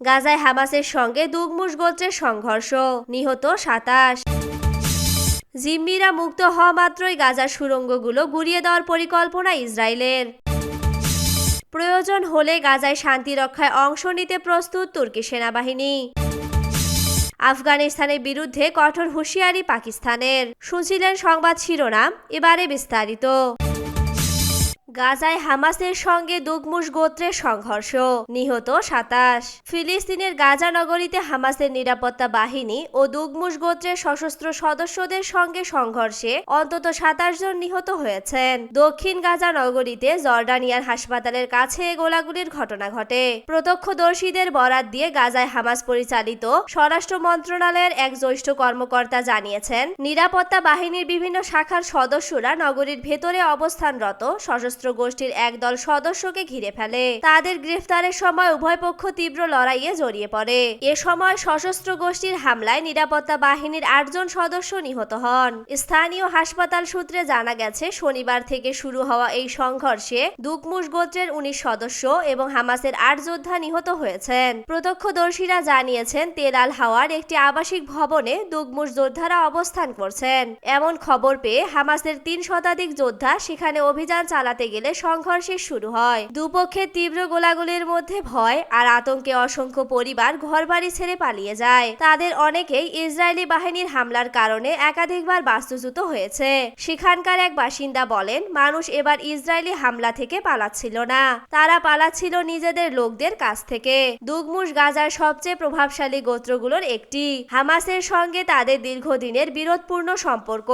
গাজায় হামাসের সঙ্গে দুগমুশ গোত্রের সংঘর্ষ, নিহত সাতাশ। জিম্মিরা মুক্ত হওয়া মাত্রই গাজার সুড়ঙ্গগুলো গুড়িয়ে দেওয়ার পরিকল্পনা ইসরায়েলের। প্রয়োজন হলে গাজায় শান্তি রক্ষায় অংশ নিতে প্রস্তুত তুর্কি সেনাবাহিনী। আফগানিস্তানের বিরুদ্ধে কঠোর হুঁশিয়ারি পাকিস্তানের। শুনছিলেন সংবাদ শিরোনাম, এবারে বিস্তারিত। গাজায় হামাসের সঙ্গে দুগমুশ গোত্রের সংঘর্ষ, নিহত সাতাশ। ফিলিস্তিনের গাজা নগরীতে হামাসের নিরাপত্তা বাহিনী ও দুগমুশ গোত্রের সশস্ত্র সদস্যদের সঙ্গে সংঘর্ষে অন্তত সাতাশ জন নিহত হয়েছেন। দক্ষিণ গাজা নগরীতে জর্ডানিয়ার হাসপাতালের কাছে গোলাগুলির ঘটনা ঘটে। প্রত্যক্ষদর্শীদের বরাত দিয়ে গাজায় হামাস পরিচালিত স্বরাষ্ট্র মন্ত্রণালয়ের এক জ্যেষ্ঠ কর্মকর্তা জানিয়েছেন, নিরাপত্তা বাহিনীর বিভিন্ন শাখার সদস্যরা নগরীর ভেতরে অবস্থানরত সশস্ত্র সশস্ত্র গোষ্ঠীর একদল সদস্যকে ঘিরে ফেলে। তাদের গ্রেফতারের সময় উভয় পক্ষ তীব্র লড়াইয়ে জড়িয়ে পড়ে। এ সময় সশস্ত্র গোষ্ঠীর হামলায় নিরাপত্তা বাহিনীর আটজন সদস্য নিহত হন। স্থানীয় হাসপাতাল সূত্রে জানা গেছে, শনিবার থেকে শুরু হওয়া এই সংঘর্ষে দুকমুশ গোত্রের উনিশ সদস্য এবং হামাসের আট যোদ্ধা নিহত হয়েছেন। প্রত্যক্ষদর্শীরা জানিয়েছেন, তেল আল হাওয়ার একটি আবাসিক ভবনে দুগমুশ যোদ্ধারা অবস্থান করছেন। এমন খবর পেয়ে হামাসের তিন শতাধিক যোদ্ধা সেখানে অভিযান চালাতে গেলে সংঘর্ষের শুরু হয়। দুপক্ষের তীব্র গোলাগুলির মধ্যে ভয় আর আতঙ্কে অসংখ্য পরিবার ঘরবাড়ি ছেড়ে পালিয়ে যায়। তাদের অনেকেই ইসরায়েলি বাহিনীর হামলার কারণে একাধিকবার বাস্তুচ্যুত হয়েছে। সেখানকার এক বাসিন্দা বলেন, মানুষ এবার ইসরায়েলি হামলা থেকে পালাচ্ছিল না। তারা পালাচ্ছিল নিজেদের লোকদের কাছ থেকে। দুগমুশ গাজার সবচেয়ে প্রভাবশালী গোত্রগুলোর একটি। হামাসের সঙ্গে তাদের দীর্ঘদিনের বিরোধপূর্ণ সম্পর্ক।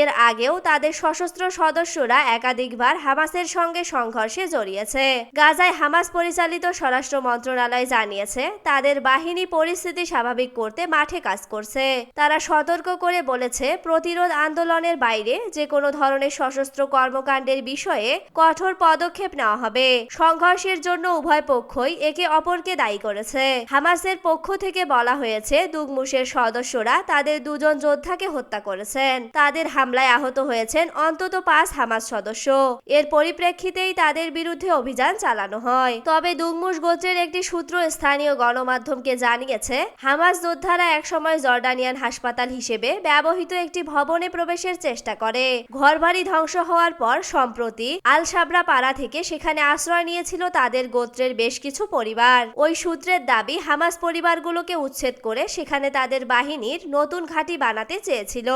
এর আগেও তাদের সশস্ত্র সদস্যরা একাধিকবার হামাসের হামাসের সঙ্গে সংঘর্ষে জড়িয়েছে। গাজায় হামাস পরিচালিত স্বরাষ্ট্র মন্ত্রণালয় জানিয়েছে, তাদের বাহিনী পরিস্থিতি স্বাভাবিক করতে মাঠে কাজ করছে। তারা সতর্ক করে বলেছে, প্রতিরোধ আন্দোলনের বাইরে যে কোনো ধরনের সশস্ত্র কর্মকাণ্ডের বিষয়ে কঠোর পদক্ষেপ নেওয়া হবে। সংঘর্ষের জন্য উভয় পক্ষই একে অপরকে দায়ী করেছে। হামাসের পক্ষ থেকে বলা হয়েছে, দুগমুশের সদস্যরা তাদের দুজন যোদ্ধাকে হত্যা করেছেন। তাদের হামলায় আহত হয়েছেন অন্তত পাঁচ হামাস সদস্য। এর পরি পরিপ্রেক্ষিতেই তাদের বিরুদ্ধে অভিযান চালানো হয়। তবে দুগমুশ গোত্রের একটি সূত্র স্থানীয় গণমাধ্যমকে জানিয়েছে, হামাস যোদ্ধারা একসময় জর্ডানিয়ান হাসপাতাল হিসেবে ব্যবহৃত একটি ভবনে প্রবেশের চেষ্টা করে। ঘরবাড়ি ধ্বংস হওয়ার পর সম্প্রতি আল সাবরা পাড়া থেকে সেখানে আশ্রয় নিয়েছিল তাদের গোত্রের বেশ কিছু পরিবার। ওই সূত্রের দাবি, হামাস পরিবারগুলোকে উচ্ছেদ করে সেখানে তাদের বাহিনীর নতুন ঘাঁটি বানাতে চেয়েছিল।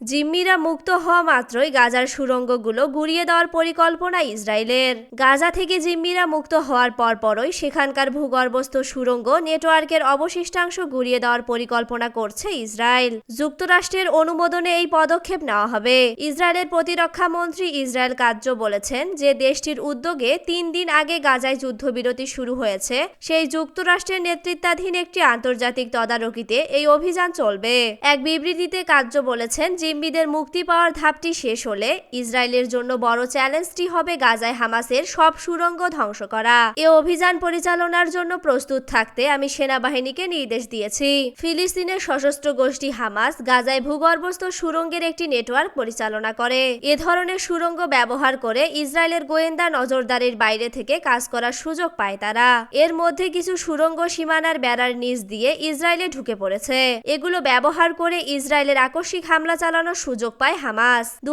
জিম্মিরা মুক্ত হওয়া মাত্রই গাজার সুরঙ্গগুলো গুড়িয়ে দেওয়ার পরিকল্পনা ইসরায়েলের। গাজা থেকে জিম্মিরা মুক্ত হওয়ার পরপরই সেখানকার ভূগর্ভস্থ সুরঙ্গ নেটওয়ার্কের অবশিষ্টাংশ গুড়িয়ে দেওয়ার পরিকল্পনা করছে ইসরায়েল। যুক্তরাষ্ট্রের অনুমোদনে এই পদক্ষেপ নেওয়া হবে। ইসরায়েলের প্রতিরক্ষা মন্ত্রী ইসরায়েল কার্য বলেছেন যে দেশটির উদ্যোগে তিন দিন আগে গাজায় যুদ্ধবিরতি শুরু হয়েছে। সেই যুক্তরাষ্ট্রের নেতৃত্বাধীন একটি আন্তর্জাতিক তদারকিতে এই অভিযান চলবে। এক বিবৃতিতে কার্য বলেছেন জিম্মিদের মুক্তি পাওয়ার ধাপটি শেষ হলে ইসরায়েলের জন্য বড় চ্যালেঞ্জটি হবে গাজায় হামাসের সব সুরঙ্গ ধ্বংস করা। এ অভিযান পরিচালনার জন্য প্রস্তুত থাকতে আমি সেনাবাহিনীকে নির্দেশ দিয়েছি। ফিলিস্তিনের সশস্ত্র গোষ্ঠী হামাস গাজায় ভূগর্ভস্থ সুরঙ্গের একটি নেটওয়ার্ক পরিচালনা করে। এ ধরনের সুরঙ্গ ব্যবহার করে ইসরায়েলের গোয়েন্দা নজরদারির বাইরে থেকে কাজ করার সুযোগ পায় তারা। এর মধ্যে কিছু সুরঙ্গ সীমানার বেড়ার নিচ দিয়ে ইসরায়েলে ঢুকে পড়েছে। এগুলো ব্যবহার করে ইসরায়েলের আকস্মিক হামলা চালানো চালানোর সুযোগ পায় হামাস। দু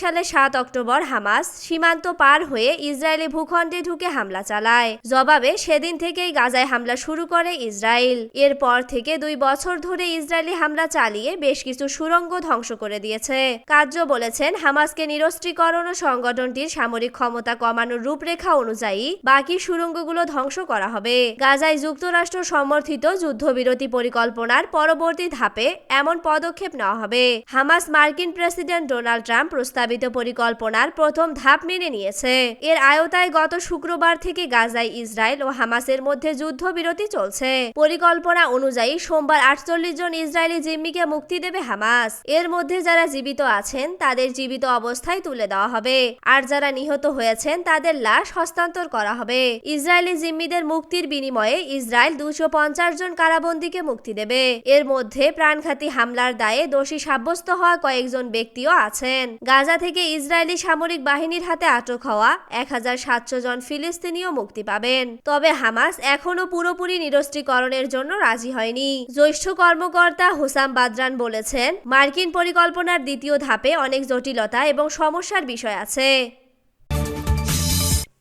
সালে সাত অক্টোবর হামাস সীমান্ত পার হয়ে ইসরায়েলি ভূখণ্ডে ঢুকে হামলা চালায়। জবাবে সেদিন থেকেই গাজায় হামলা শুরু করে ইসরায়েল। এরপর থেকে দুই বছর ধরে ইসরায়েলি হামলা চালিয়ে বেশ কিছু সুরঙ্গ ধ্বংস করে দিয়েছে। কার্য বলেছেন, হামাসকে নিরস্ত্রীকরণ ও সংগঠনটির সামরিক ক্ষমতা কমানোর রূপরেখা অনুযায়ী বাকি সুরঙ্গগুলো ধ্বংস করা হবে। গাজায় যুক্তরাষ্ট্র সমর্থিত যুদ্ধবিরতি পরিকল্পনার পরবর্তী ধাপে এমন পদক্ষেপ নেওয়া হবে। হামাস হামাস মার্কিন প্রেসিডেন্ট ডোনাল্ড ট্রাম্প প্রস্তাবিত পরিকল্পনার প্রথম ধাপ মেনে নিয়েছে। এর আয়তায় গত শুক্রবার থেকে গাজায় ইসরায়েল ও হামাসের মধ্যে যুদ্ধবিরতি চলছে। পরিকল্পনা অনুযায়ী সোমবার আটচল্লিশ জন ইসরায়েলি জিম্মিকে মুক্তি দেবে হামাস। এর মধ্যে যারা জীবিত আছেন, তাদের জীবিত অবস্থায় তুলে দেওয়া হবে। আর যারা নিহত হয়েছেন, তাদের লাশ হস্তান্তর করা হবে। ইসরায়েলি জিম্মিদের মুক্তির বিনিময়ে ইসরায়েল দুশো পঞ্চাশ জন কারাবন্দীকে মুক্তি দেবে। এর মধ্যে প্রাণঘাতী হামলার দায়ে দোষী সাব্যস্ত হয় হওয়া কয়েকজন ব্যক্তিও আছেন। গাজা থেকে ইসরায়েলি সামরিক বাহিনীর হাতে আটক হওয়া এক হাজার সাতশো জন ফিলিস্তিনিও মুক্তি পাবেন। তবে হামাস এখনও পুরোপুরি নিরস্ত্রীকরণের জন্য রাজি হয়নি। জ্যৈষ্ঠ কর্মকর্তা হুসাম বাদরান বলেছেন, মার্কিন পরিকল্পনার দ্বিতীয় ধাপে অনেক জটিলতা এবং সমস্যার বিষয় আছে।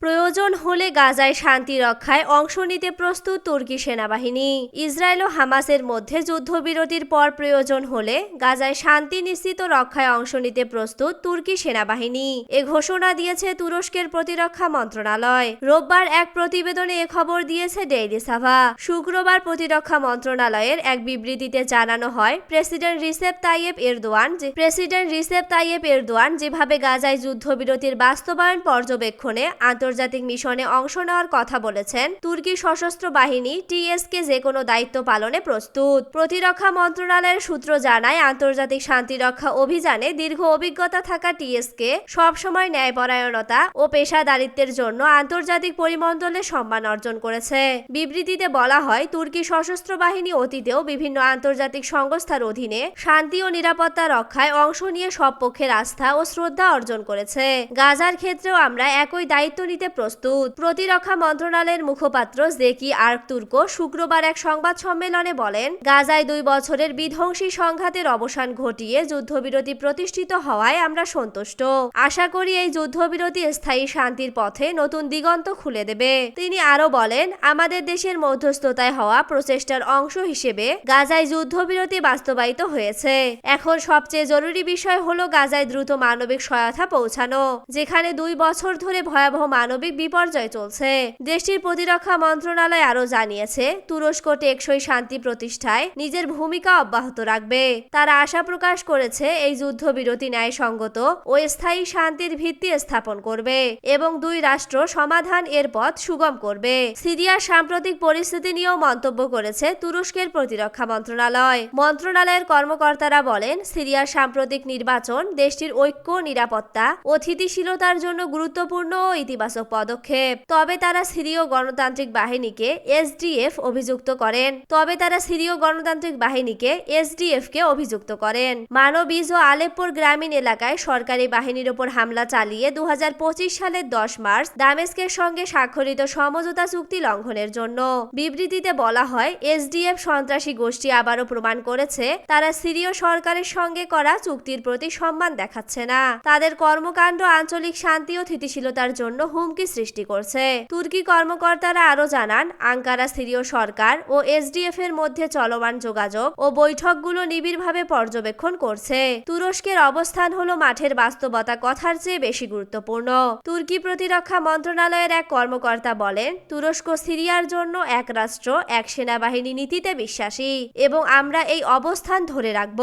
প্রয়োজন হলে গাজায় শান্তি রক্ষায় অংশ নিতে প্রস্তুত তুর্কি সেনাবাহিনী। ইসরায়েল ও হামাসের মধ্যে যুদ্ধবিরতির পর প্রয়োজন হলে গাজায় শান্তি নিশ্চিত রক্ষায় অংশ নিতে প্রস্তুত তুর্কি সেনাবাহিনী। এ ঘোষণা দিয়েছে তুরস্কের প্রতিরক্ষা মন্ত্রণালয়। রোববার এক প্রতিবেদনে এ খবর দিয়েছে ডেইলি সাভা। শুক্রবার প্রতিরক্ষা মন্ত্রণালয়ের এক বিবৃতিতে জানানো হয়, president Recep Tayyip Erdogan president Recep Tayyip Erdogan যেভাবে গাজায় যুদ্ধবিরতির বাস্তবায়ন পর্যবেক্ষণে আন্তর্জাতিক মিশনে অংশ নেওয়ার কথা বলেছেন। তুর্কি সশস্ত্র বাহিনী টিএসকে যে কোনো দায়িত্ব পালনে প্রস্তুত। প্রতিরক্ষা মন্ত্রণালয়ের সূত্র জানায়, আন্তর্জাতিক শান্তিরক্ষা অভিযানে দীর্ঘ অভিজ্ঞতা থাকা টিএসকে সবসময় ন্যায়পরায়ণতা ও পেশাদারিত্বের জন্য আন্তর্জাতিক পরিমণ্ডলে সম্মান অর্জন করেছে। বিবৃতিতে বলা হয়, তুর্কি সশস্ত্র বাহিনী অতীতেও বিভিন্ন আন্তর্জাতিক সংস্থার অধীনে শান্তি ও নিরাপত্তা রক্ষায় অংশ নিয়ে সব পক্ষের আস্থা ও শ্রদ্ধা অর্জন করেছে। গাজার ক্ষেত্রেও আমরা একই দায়িত্ব নিতে প্রস্তুত। প্রতিরক্ষা মন্ত্রণালয়ের মুখপাত্র জেকি আর্ক তুর্কো শুক্রবার এক সংবাদ সম্মেলনে বলেন, গাজায় দুই বছরের বিধ্বংসী সংঘাতের অবসান ঘটিয়ে যুদ্ধবিরতি প্রতিষ্ঠিত হওয়ায় আমরা সন্তুষ্ট। আশা করি এই যুদ্ধবিরতি স্থায়ী শান্তির পথে নতুন দিগন্ত খুলে দেবে। তিনি আরও বলেন, আমাদের দেশের মধ্যস্থতায় হওয়া প্রচেষ্টার অংশ হিসেবে গাজায় যুদ্ধবিরতি বাস্তবায়িত হয়েছে। এখন সবচেয়ে জরুরি বিষয় হলো গাজায় দ্রুত মানবিক সহায়তা পৌঁছানো, যেখানে দুই বছর ধরে ভয়াবহ মানবিক বিপর্যয় চলছে। দেশটির প্রতিরক্ষা মন্ত্রণালয় আরও জানিয়েছে, তুরস্ক টেকসই শান্তি প্রতিষ্ঠায় নিজের ভূমিকা অব্যাহত রাখবে। তারা আশা প্রকাশ করেছে, এই যুদ্ধবিরতি ন্যায়সঙ্গত ও স্থায়ী শান্তির ভিত্তি স্থাপন করবে এবং দুই রাষ্ট্র সমাধান এর পথ সুগম করবে। সিরিয়ার সাম্প্রতিক পরিস্থিতি নিয়েও মন্তব্য করেছে তুরস্কের প্রতিরক্ষা মন্ত্রণালয়। মন্ত্রণালয়ের কর্মকর্তারা বলেন, সিরিয়ার সাম্প্রতিক নির্বাচন দেশটির ঐক্য, নিরাপত্তা ও স্থিতিশীলতার জন্য গুরুত্বপূর্ণ ও ইতিবাচক পদক্ষেপ। তবে তারা সিরীয় গণতান্ত্রিক বাহিনীকে এসডিএফ অভিযুক্ত করেন। তবে তারা সিরীয় গণতান্ত্রিক বাহিনীকে এসডিএফ কে অভিযুক্ত করেন। মানবীজ ও আলেপ্পোর গ্রামীণ এলাকায় সরকারি বাহিনীর ওপর হামলা চালিয়ে দু সালের দশ মার্চ দামেস্কের সঙ্গে স্বাক্ষরিত সমঝোতা চুক্তি লঙ্ঘনের জন্য। বিবৃতিতে বলা হয়, এসডিএফ সন্ত্রাসী গোষ্ঠী আবারও প্রমাণ করেছে, তারা সিরীয় সরকারের সঙ্গে করা চুক্তির প্রতি সম্মান দেখাচ্ছে না। তাদের কর্মকাণ্ড, আঞ্চলিক শান্তি ও স্থিতিশীলতার জন্য হুমকি সৃষ্টি করছে। তুর্কি কর্মকর্তারা আরও জানান, আঙ্কারা সিরীয় সরকার ও এসডিএফ এর মধ্যে চলমান যোগাযোগ ও বৈঠকগুলো নিবিড়ভাবে পর্যবেক্ষণ করছে। তুরস্কের অবস্থান হলো মাঠের বাস্তবতা কথার চেয়ে বেশি গুরুত্বপূর্ণ। তুর্কি প্রতিরক্ষা মন্ত্রণালয়ের এক কর্মকর্তা বলেন, তুরস্ক সিরিয়ার জন্য এক রাষ্ট্র, এক সেনাবাহিনী নীতিতে বিশ্বাসী এবং আমরা এই অবস্থান ধরে রাখব।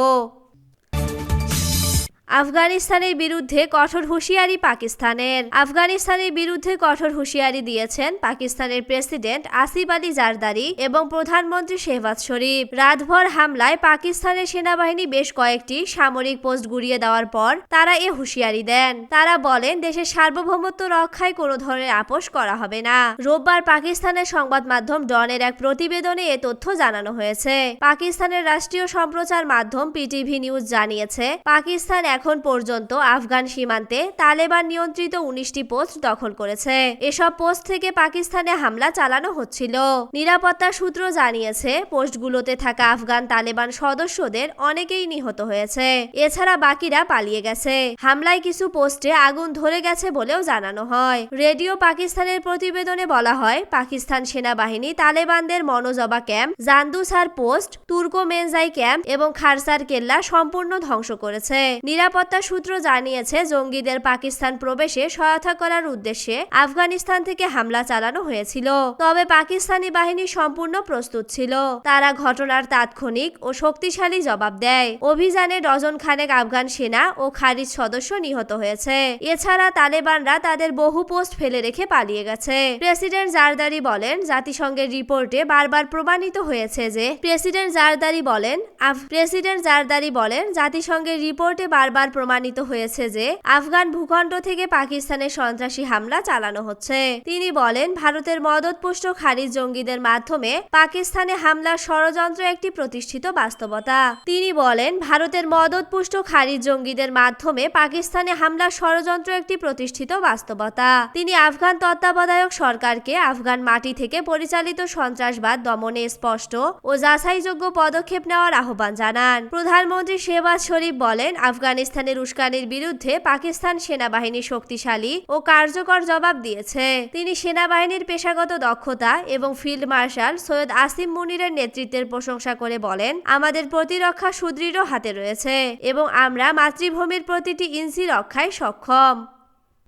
আফগানিস্তানের বিরুদ্ধে কঠোর হুঁশিয়ারি পাকিস্তানের। আফগানিস্তানের বিরুদ্ধে কঠোর হুঁশিয়ারি দিয়েছেন পাকিস্তানের প্রেসিডেন্ট আসিফ আলী জারদারি এবং প্রধানমন্ত্রী শেহবাজ শরীফ। রাতভর হামলায় পাকিস্তানের সেনাবাহিনী বেশ কয়েকটি সামরিক পোস্ট গুড়িয়ে দেওয়ার পর তারা এ হুঁশিয়ারি দেন। তারা বলেন, দেশের সার্বভৌমত্ব রক্ষায় কোনো ধরনের আপোষ করা হবে না। রোববার পাকিস্তানের সংবাদ মাধ্যম ডনের এক প্রতিবেদনে এ তথ্য জানানো হয়েছে। পাকিস্তানের রাষ্ট্রীয় সম্প্রচার মাধ্যম পিটিভি নিউজ জানিয়েছে, পাকিস্তান এখন পর্যন্ত আফগান সীমান্তে তালেবান নিয়ন্ত্রিত উনিশটি পোস্ট দখল করেছে। এসব পোস্ট থেকে পাকিস্তানে হামলা চালানো হচ্ছিল। নিরাপত্তা সূত্র জানিয়েছে, পোস্টগুলোতে থাকা আফগান তালেবান সদস্যদের অনেকেই নিহত হয়েছে। এছাড়া বাকিরা পালিয়ে গেছে। হামলায় কিছু পোস্টে আগুন ধরে গেছে বলেও জানানো হয়। রেডিও পাকিস্তানের প্রতিবেদনে বলা হয়, পাকিস্তান সেনাবাহিনী তালেবানদের Manozba camp, Jandusar post, Turko Menzai camp এবং খারসার কেল্লা সম্পূর্ণ ধ্বংস করেছে। নিরাপত্তা সূত্র জানিয়েছে, জঙ্গিদের পাকিস্তান প্রবেশে সহায়তা করার উদ্দেশ্যে আফগানিস্তান থেকে হামলা চালানো হয়েছিল। তবে পাকিস্তানি বাহিনী সম্পূর্ণ প্রস্তুত ছিল। তারা ঘটনার তাৎক্ষণিক ও শক্তিশালী জবাব দেয়। অভিযানে ডজন খানেক আফগান সেনা ও খারিজ সদস্য নিহত হয়েছে। এছাড়া তালেবানরা তাদের বহু পোস্ট ফেলে রেখে পালিয়ে গেছে। প্রেসিডেন্ট জারদারি বলেন, জাতিসংঘের রিপোর্টে বারবার প্রমাণিত হয়েছে যে, প্রেসিডেন্ট জারদারি বলেন প্রেসিডেন্ট জারদারি বলেন, জাতিসংঘের রিপোর্টে বারবার বারবার প্রমাণিত হয়েছে যে আফগান ভূখণ্ড থেকে পাকিস্তানে সন্ত্রাসী হামলা চালানো হচ্ছে। তিনি বলেন, ভারতের মদতপুষ্ট খারিজ জঙ্গিদের মাধ্যমে পাকিস্তানে হামলার ষড়যন্ত্র একটি প্রতিষ্ঠিত বাস্তবতা। তিনি বলেন, ভারতের মদতপুষ্ট খারিজ জঙ্গিদের মাধ্যমে পাকিস্তানে হামলার ষড়যন্ত্র একটি প্রতিষ্ঠিত বাস্তবতা। তিনি আফগান তত্ত্বাবধায়ক সরকারকে আফগান মাটি থেকে পরিচালিত সন্ত্রাসবাদ দমনে স্পষ্ট ও যাচাইযোগ্য পদক্ষেপ নেওয়ার আহ্বান জানান। প্রধানমন্ত্রী শেহবাজ শরীফ বলেন আফগানিস্তানের উস্কানির বিরুদ্ধে পাকিস্তান সেনাবাহিনী শক্তিশালী ও কার্যকর জবাব দিয়েছে। তিনি সেনাবাহিনীর পেশাগত দক্ষতা এবং ফিল্ড মার্শাল সৈয়দ আসিম মুনিরের নেতৃত্বের প্রশংসা করে বলেন, আমাদের প্রতিরক্ষা সুদৃঢ় হাতে রয়েছে এবং আমরা মাতৃভূমির প্রতিটি ইঞ্চি রক্ষায় সক্ষম।